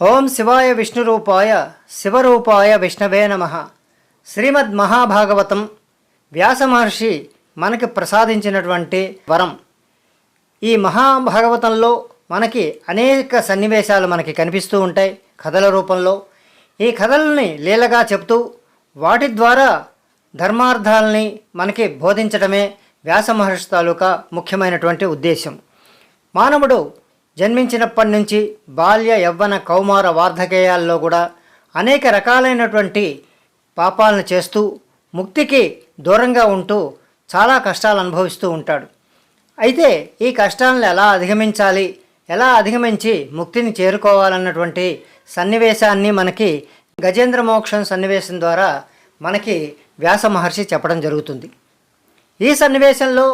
ఓం శివాయ విష్ణురూపాయ శివరూపాయ విష్ణవే నమ. శ్రీమద్ మహాభాగవతం వ్యాస మహర్షి మనకి ప్రసాదించినటువంటి వరం. ఈ మహాభాగవతంలో మనకి అనేక సన్నివేశాలు మనకి కనిపిస్తూ ఉంటాయి కథల రూపంలో. ఈ కథల్ని లీలగా చెప్తూ వాటి ద్వారా ధర్మార్థాలని మనకి బోధించడమే వ్యాస మహర్షి తాలూకా ముఖ్యమైనటువంటి ఉద్దేశం మానవుడు జన్మించినప్పటి నుంచి బాల్య యవ్వన కౌమార వార్ధకేయాల్లో కూడా అనేక రకాలైనటువంటి పాపాలను చేస్తూ ముక్తికి దూరంగా ఉంటూ చాలా కష్టాలు అనుభవిస్తూ ఉంటాడు. అయితే ఈ కష్టాలను ఎలా అధిగమించాలి ఎలా అధిగమించి ముక్తిని చేరుకోవాలన్నటువంటి సన్నివేశాన్ని మనకి గజేంద్ర మోక్షం సన్నివేశం ద్వారా మనకి వ్యాస మహర్షి చెప్పడం జరుగుతుంది. ఈ సన్నివేశంలో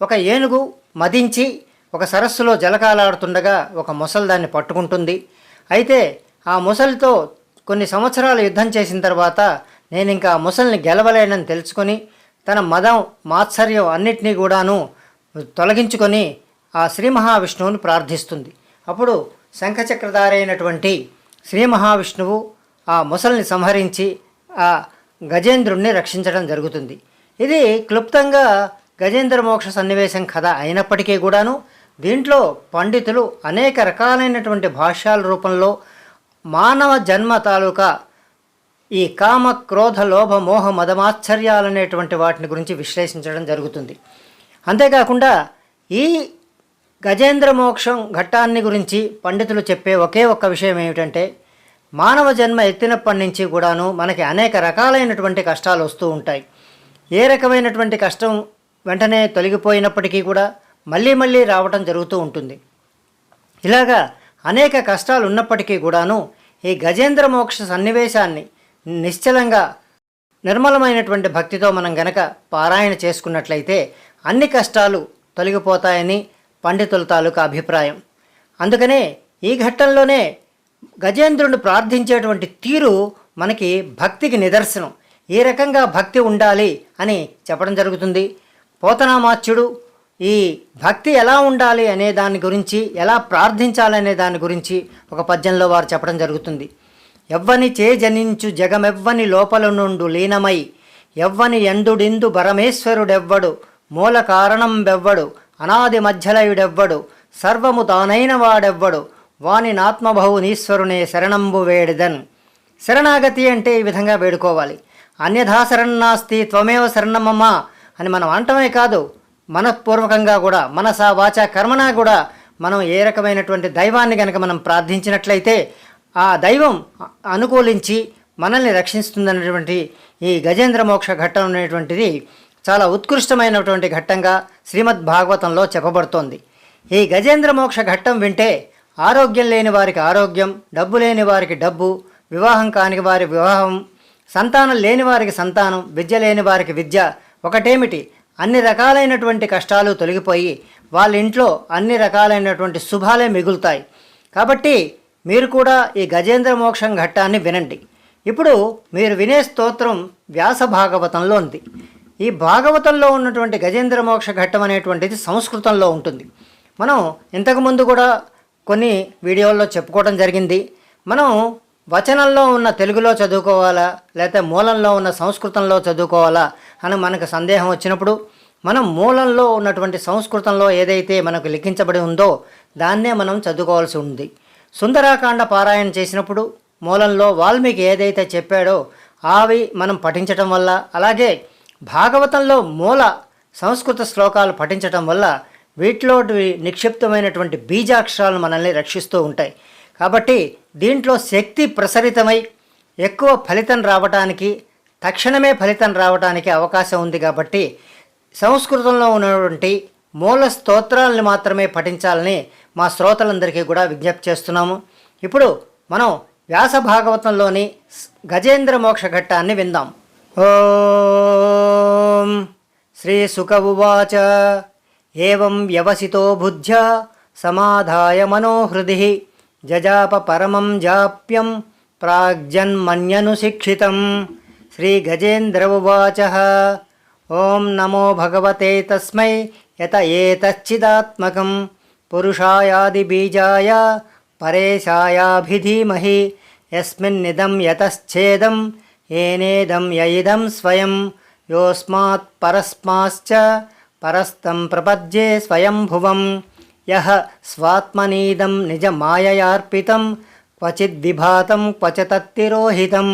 ఒక ఏనుగు మదించి ఒక సరస్సులో జలకాలాడుతుండగా ఒక మొసలు దాన్ని పట్టుకుంటుంది. అయితే ఆ మొసలితో కొన్ని సంవత్సరాలు యుద్ధం చేసిన తర్వాత నేను ఇంకా ఆ మొసలిని గెలవలేనని తెలుసుకొని తన మదం మాత్సర్యం అన్నిటినీ కూడాను తొలగించుకొని ఆ శ్రీ మహావిష్ణువుని ప్రార్థిస్తుంది. అప్పుడు శంఖచక్రధారైనటువంటి శ్రీ మహావిష్ణువు ఆ మొసలిని సంహరించి ఆ గజేంద్రుణ్ణి రక్షించడం జరుగుతుంది. ఇది క్లుప్తంగా గజేంద్ర మోక్ష సన్నివేశం కథ అయినప్పటికీ కూడాను దీంట్లో పండితులు అనేక రకాలైనటువంటి భాష్యాల రూపంలో మానవ జన్మ తాలూకా ఈ కామ క్రోధ లోభ మోహ మదమాశ్చర్యాలనేటువంటి వాటిని గురించి విశ్లేషించడం జరుగుతుంది. అంతేకాకుండా ఈ గజేంద్ర మోక్షం ఘట్టాన్ని గురించి పండితులు చెప్పే ఒకే ఒక్క విషయం ఏమిటంటే మానవ జన్మ ఎత్తినప్పటి నుంచి కూడాను మనకి అనేక రకాలైనటువంటి కష్టాలు వస్తూ ఉంటాయి. ఏ రకమైనటువంటి కష్టం వెంటనే తొలగిపోయినప్పటికీ కూడా మళ్ళీ మళ్ళీ రావటం జరుగుతూ ఉంటుంది. ఇలాగా అనేక కష్టాలు ఉన్నప్పటికీ కూడాను ఈ గజేంద్ర మోక్ష సన్నివేశాన్ని నిశ్చలంగా నిర్మలమైనటువంటి భక్తితో మనం గనక పారాయణ చేసుకున్నట్లయితే అన్ని కష్టాలు తొలగిపోతాయని పండితుల తాలూకా అభిప్రాయం. అందుకనే ఈ ఘట్టంలోనే గజేంద్రుడు ప్రార్థించేటువంటి తీరు మనకి భక్తికి నిదర్శనం. ఏ రకంగా భక్తి ఉండాలి అని చెప్పడం జరుగుతుంది. పోతనామాచ్యుడు ఈ భక్తి ఎలా ఉండాలి అనే దాని గురించి ఎలా ప్రార్థించాలనే దాని గురించి ఒక పద్యంలో వారు చెప్పడం జరుగుతుంది. ఎవ్వని చే జనించు జగమెవ్వని లోపల నుండు లీనమై ఎవ్వని ఎందుడిందు పరమేశ్వరుడెవ్వడు మూల కారణం బెవ్వడు అనాది మధ్యలయుడెవ్వడు సర్వము తానైన వాడెవ్వడు వాని నాత్మభవునీశ్వరునే శరణంబు వేడిదన్. శరణాగతి అంటే ఈ విధంగా వేడుకోవాలి. అన్యథా శరణాస్తి త్వమేవ శరణమమ్మ అని మనం అంటమే కాదు మనఃపూర్వకంగా కూడా మనస వాచ కర్మనా కూడా మనం ఏ రకమైనటువంటి దైవాన్ని కనుక మనం ప్రార్థించినట్లయితే ఆ దైవం అనుకూలించి మనల్ని రక్షిస్తుందన్నటువంటి ఈ గజేంద్ర మోక్ష ఘట్టం అనేటువంటిది చాలా ఉత్కృష్టమైనటువంటి ఘట్టంగా శ్రీమద్ భాగవతంలో చెప్పబడుతోంది. ఈ గజేంద్ర మోక్ష ఘట్టం వింటే ఆరోగ్యం లేని వారికి ఆరోగ్యం డబ్బు లేని వారికి డబ్బు వివాహం కాని వారి వివాహం సంతానం లేని వారికి సంతానం విద్య లేని వారికి విద్య ఒకటేమిటి? అన్ని రకాలైనటువంటి కష్టాలు తొలగిపోయి వాళ్ళ ఇంట్లో అన్ని రకాలైనటువంటి శుభాలే మిగులుతాయి. కాబట్టి మీరు కూడా ఈ గజేంద్ర మోక్షం ఘట్టాన్ని వినండి. ఇప్పుడు మీరు వినే స్తోత్రం వ్యాస భాగవతంలో ఉంది. ఈ భాగవతంలో ఉన్నటువంటి గజేంద్ర మోక్ష ఘట్టం అనేటువంటిది సంస్కృతంలో ఉంటుంది. మనం ఇంతకుముందు కూడా కొన్ని వీడియోల్లో చెప్పుకోవడం జరిగింది. మనం వచనంలో ఉన్న తెలుగులో చదువుకోవాలా లేకపోతే మూలంలో ఉన్న సంస్కృతంలో చదువుకోవాలా అని మనకు సందేహం వచ్చినప్పుడు మనం మూలంలో ఉన్నటువంటి సంస్కృతంలో ఏదైతే మనకు లిఖించబడి ఉందో దాన్నే మనం చదువుకోవాల్సి ఉంది. సుందరాకాండ పారాయణ చేసినప్పుడు మూలంలో వాల్మీకి ఏదైతే చెప్పాడో అవి మనం పఠించటం వల్ల అలాగే భాగవతంలో మూల సంస్కృత శ్లోకాలు పఠించటం వల్ల వీటిలో నిక్షిప్తమైనటువంటి బీజాక్షరాలు మనల్ని రక్షిస్తూ ఉంటాయి. కాబట్టి దీంట్లో శక్తి ప్రసరితమై ఎక్కువ ఫలితం రావటానికి తక్షణమే ఫలితం రావడానికి అవకాశం ఉంది కాబట్టి సంస్కృతంలో ఉన్నటువంటి మూల స్తోత్రాలను మాత్రమే పఠించాలని మా శ్రోతలందరికీ కూడా విజ్ఞప్తి చేస్తున్నాము. ఇప్పుడు మనం వ్యాస భాగవతంలోని గజేంద్ర మోక్ష ఘట్టాన్ని విందాం. ఓం శ్రీ సుక ఉవాచ ఏం వ్యవసితో బుద్ధ్య సమాధాయ మనోహృది జజాప పరమం జాప్యం ప్రాగ్జన్మన్యనుశిక్షితం. శ్రీగజేంద్ర ఉవాచ ఓం నమో భగవతే తస్మై యత ఏతచ్చిదాత్మకం పురుషాయాదిబీజాయ పరేశాయాభిధీమహి యస్మిన్నిదం యతశ్చేదం ఏనేదం యయిదం స్వయం యోస్మాత్ పరస్మాశ్చ పరస్తం ప్రపద్యే స్వయంభువం యహ స్వాత్మనీదం నిజమాయయార్పితం క్వచిద్విభాతం క్వచ తత్తిరోహితం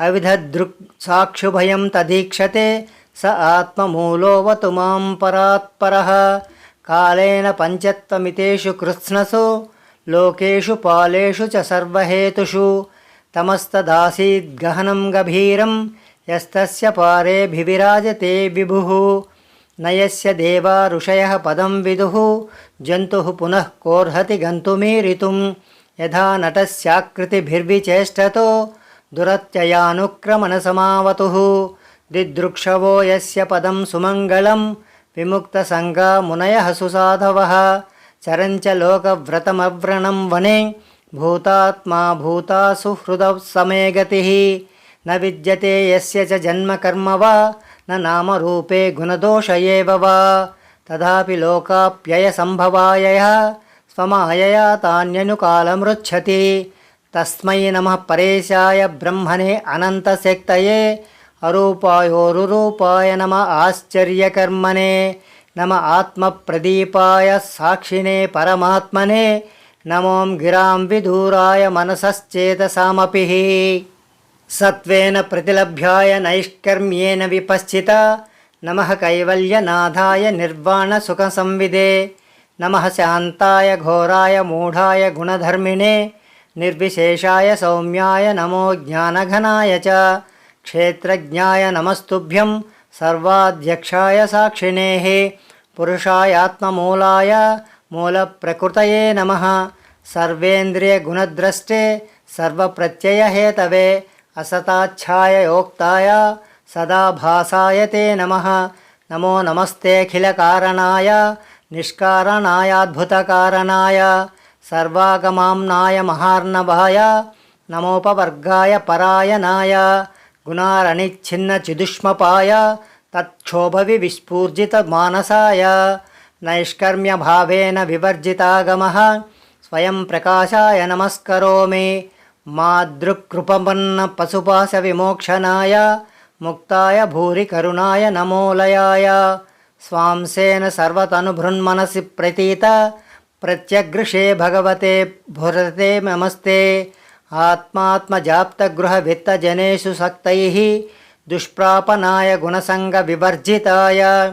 అవిధదృక్ సాక్షుభయం తదీక్షతే స ఆత్మమూలోవతు మాం పరాత్పర. కాళేన పంచత్వమితేషు కృత్స్నసు లోకేషు పాలేషు చ సర్వహేతుషు. తమస్తదాసీద్గహనం గభీరం యస్తస్య పారే భివిరాజతే విభు. నయస్య దేవా ఋషయ పదం విదుః జంతు పునః కోర్హతి గంతుమీరితుం. యథా నటస్యాకృతిభిర్విచేష్టతో दुरत्ययानुक्रमणसमावतुः दिदृक्षवो यस्य पदं सुमङ्गलं विमुक्तसङ्गा मुनयः सुसाधवः चरञ्च लोकव्रतमव्रणं वने भूतात्मा भूता सुहृदः समे गतिः न विद्यते यस्य च जन्मकर्म वा न नामरूपे गुणदोष एव वा तथापि लोकाप्ययसम्भवायः स्वमायया तान्यनुकालमृच्छति తస్మై నమ పరేశాయ బ్రహ్మణే అనంతశక్తయే అరూపాయోరురూపాయ నమ ఆశ్చర్యకర్మణే నమ ఆత్మప్రదీపాయ సాక్షినే పరమాత్మనే నమోం గిరాం విధూరాయ మనసశ్చేతసామపి. సత్వేన ప్రతిలభ్యాయ నైష్కర్మ్యేన విపశ్చిత నమ కైవల్యనాథాయ నిర్వాణసుఖసంవిదే నమ శాంతాయ ఘోరాయ మూఢాయ గుణధర్మిణే నిర్విశేషాయ సౌమ్యాయ నమో జ్ఞానఘనాయ చ क्षेत्रज्ञाय नमस्तुभ्यं सर्वाध्यक्षाय साक्षिणेः पुरुषायात्ममूलाय मूलप्रकृतये नमः सर्वेन्द्रियगुणद्रष्टे सर्वप्रत्ययहेतवे असताच्छाययोक्ताय सदा भासाय ते नमः नमो नमस्तेऽखिलकारणाय निष्कारणायाद्भुतकारणाय సర్వాగమాంనాయ మహార్ణవాయ నమోపవర్గాయ పరాయణాయ గుణారనిచ్ఛిన్న చిదుష్మపాయ తక్షోభవి విస్ఫూర్జిత మానసాయ నైష్కర్మ్య భావేన వివర్జితాగమ స్వయం ప్రకాశాయ నమస్కరోమి మాదృక్పన్న పశుపాశ విమోక్షనాయ ముక్తాయ భూరి కరుణాయ నమోలయాయ స్వాంసేన సర్వతనుభృన్మనసి ప్రతీత ప్రత్యగృషే భగవతే భురతే నమస్తే. ఆత్మాత్మజాప్తగృహవిత్తజనేషు సక్తై దుష్ప్రాపనాయ గుణసంగ వివర్జితాయ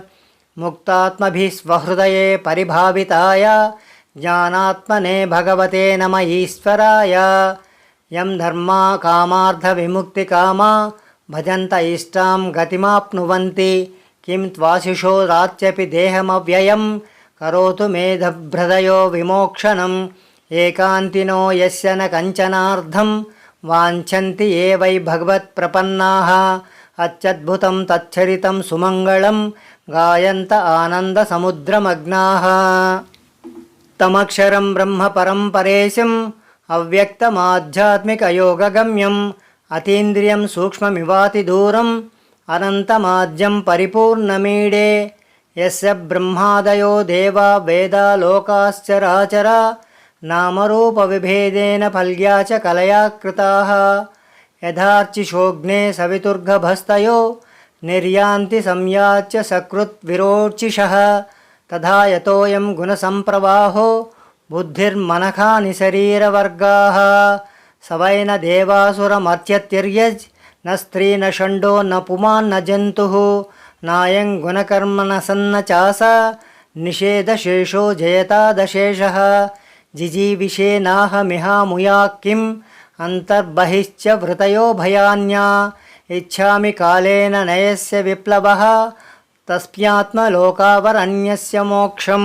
స్వహృదయే పరిభావితాయ జ్ఞానాత్మనే భగవతే నమ ఈశ్వరాయ. యం ధర్మా కామార్థ విముక్తి కామా భజంత ఇష్టాం గతిమాప్నువంతి కిం త్వాశిషో రాత్యపి దేహమవ్యయం కరోతు మేధభ్రదయో విమోక్షణం. ఏకాంతినో యస్య న కంచనార్థం వాంఛంతి ఏ వై భగవత్ప్రపన్నాः అత్యద్భుతం తచ్చరితం సుమంగళం. గాయంత ఆనంద సముద్రమగ్నా. తమక్షరం బ్రహ్మ పరంపరేశం. అవ్యక్తమాధ్యాత్మికయోగగమ్యం అతీంద్రియం సూక్ష్మమివాతి దూరం. అనంతమాద్యం పరిపూర్ణమీడే. యస్య బ్రహ్మాదయో దేవా వేదా లోకాశ్చరాచరా నామరూపవిభేదేన ఫల్యా చ కలయా కృతాः. యథార్చిషోగ్నే సవితుర్గభస్తయో నిర్యాంతి సంయాచ్య సకృత్ సకృద్విరోచిషः తథా యతోయం గుణసంప్రవాహో బుద్ధిర్మనఖాని శరీరవర్గా. సవైన దేవాసురమర్త్యతిర్యజ్ న స్త్రీ న షండో న పుమాన్ న జంతుః. నాయం గుణకర్మణ సన్న చాస నిషేధశేషో జయతాదశేషः జిజీవిషేనాహమిహాముయా కిం అంతర్బహిశ్చ వృతయో భయాన్యా ఇచ్చామి కాలేన నయస్య విప్లవ తస్మాత్మలోకావరన్యస్య మోక్షం.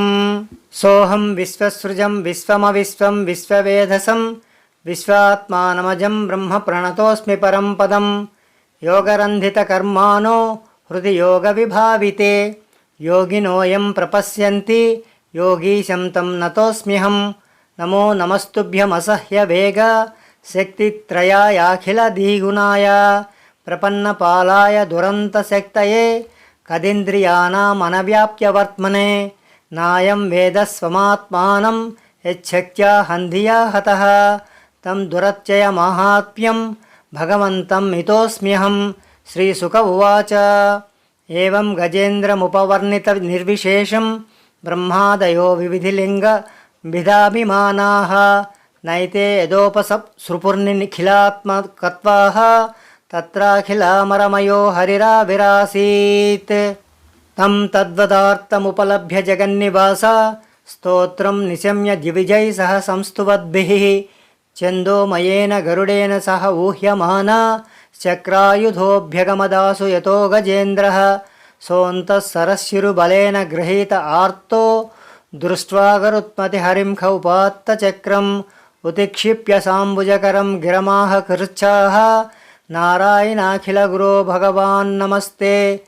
సోహం విశ్వసృజం విశ్వమవిశ్వం విశ్వవేధసం విశ్వాత్మానమజం బ్రహ్మ ప్రణతోస్మి పరం పదం యోగరంధితకర్మానో హృది యోగవిభావితే యోగినోయం ప్రపశ్యంతి యోగీశం తం నతోస్మ్యహం నమో నమస్తుభ్యమసహ్య వేగ శక్తిత్రయాయాఖిల దీగుణాయ ప్రపన్నపాలాయ దురంతశక్తయే కదింద్రియానామనవ్యాప్యవర్త్మనే నాయం వేద స్వమాత్మానం యచ్చక్త్యా హంధియా హత తం దురత్యయ మాహాత్మ్యం భగవంతం మితోస్మ్యహం శ్రీసుక ఉవాచ. ఏం గజేంద్రముపవర్ణిత నిర్విశేషం బ్రహ్మాదయో వివిధిలింగ విధాభిమానా నైతే యదోపస తత్రాఖిలామరమయో హరిరావిరాసీత్ తం తద్వదార్థముపలభ్య జగన్నివాస. స్తోత్రం నిశమ్య దివిజై సహ సంస్తువద్భిः. చందోమయేన గరుడేన సహ ఊహ్యమాన. చక్రాయుధోభ్యగమదాసు యతో గజేంద్ర సోంతఃసరశిరుబలేన గృహీత ఆర్తో దృష్ట్వాగరుత్మతి హరిం ఖౌపాత్తచక్రం ఉతిక్షిప్య సాంబుజకరం గిరమాహ కృచ్ఛాహ నారాయణాఖిలగురో భగవాన్ నమస్తే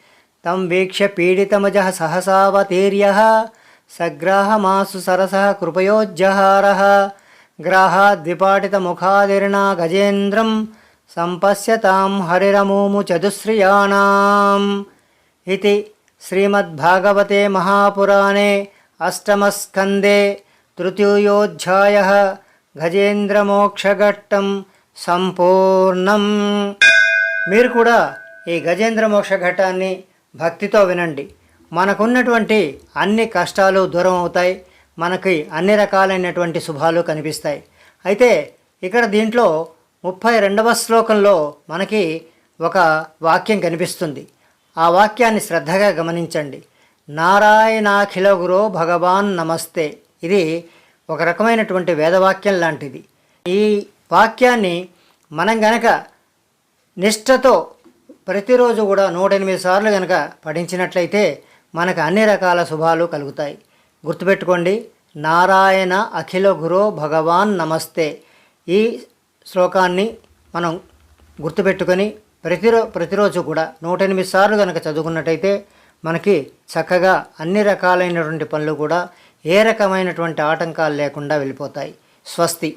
తం వీక్ష్య పీడితమజ సహసావతీర్య సగ్రాహమాసు సరస కృపయోజ్జహార గ్రాహాద్విపాటితముఖాదిర్ణా గజేంద్రం సంపశ్యతాం హరిరమూము చతుశ్రియాణం ఇది శ్రీమద్భాగవతే మహాపురాణే అష్టమస్కందే తృతీయోధ్యాయ గజేంద్రమోక్షఘట్టం సంపూర్ణం. మీరు కూడా ఈ గజేంద్ర మోక్ష భక్తితో వినండి. మనకున్నటువంటి అన్ని కష్టాలు దూరం అవుతాయి. మనకి అన్ని రకాలైనటువంటి శుభాలు కనిపిస్తాయి. అయితే ఇక్కడ దీంట్లో ముప్పై రెండవ శ్లోకంలో మనకి ఒక వాక్యం కనిపిస్తుంది. ఆ వాక్యాన్ని శ్రద్ధగా గమనించండి. నారాయణాఖిల గురో భగవాన్ నమస్తే. ఇది ఒక రకమైనటువంటి వేదవాక్యం లాంటిది. ఈ వాక్యాన్ని మనం గనక నిష్ఠతో ప్రతిరోజు కూడా నూట ఎనిమిది సార్లు గనక పఠించినట్లయితే మనకు అన్ని రకాల శుభాలు కలుగుతాయి. గుర్తుపెట్టుకోండి నారాయణ అఖిల గురో భగవాన్ నమస్తే. ఈ శ్లోకాన్ని మనం గుర్తుపెట్టుకొని ప్రతిరో ప్రతిరోజు కూడా నూట ఎనిమిది సార్లు కనుక చదువుకున్నట్టయితే మనకి చక్కగా అన్ని రకాలైనటువంటి పనులు కూడా ఏ రకమైనటువంటి ఆటంకాలు లేకుండా వెళ్ళిపోతాయి. స్వస్తి.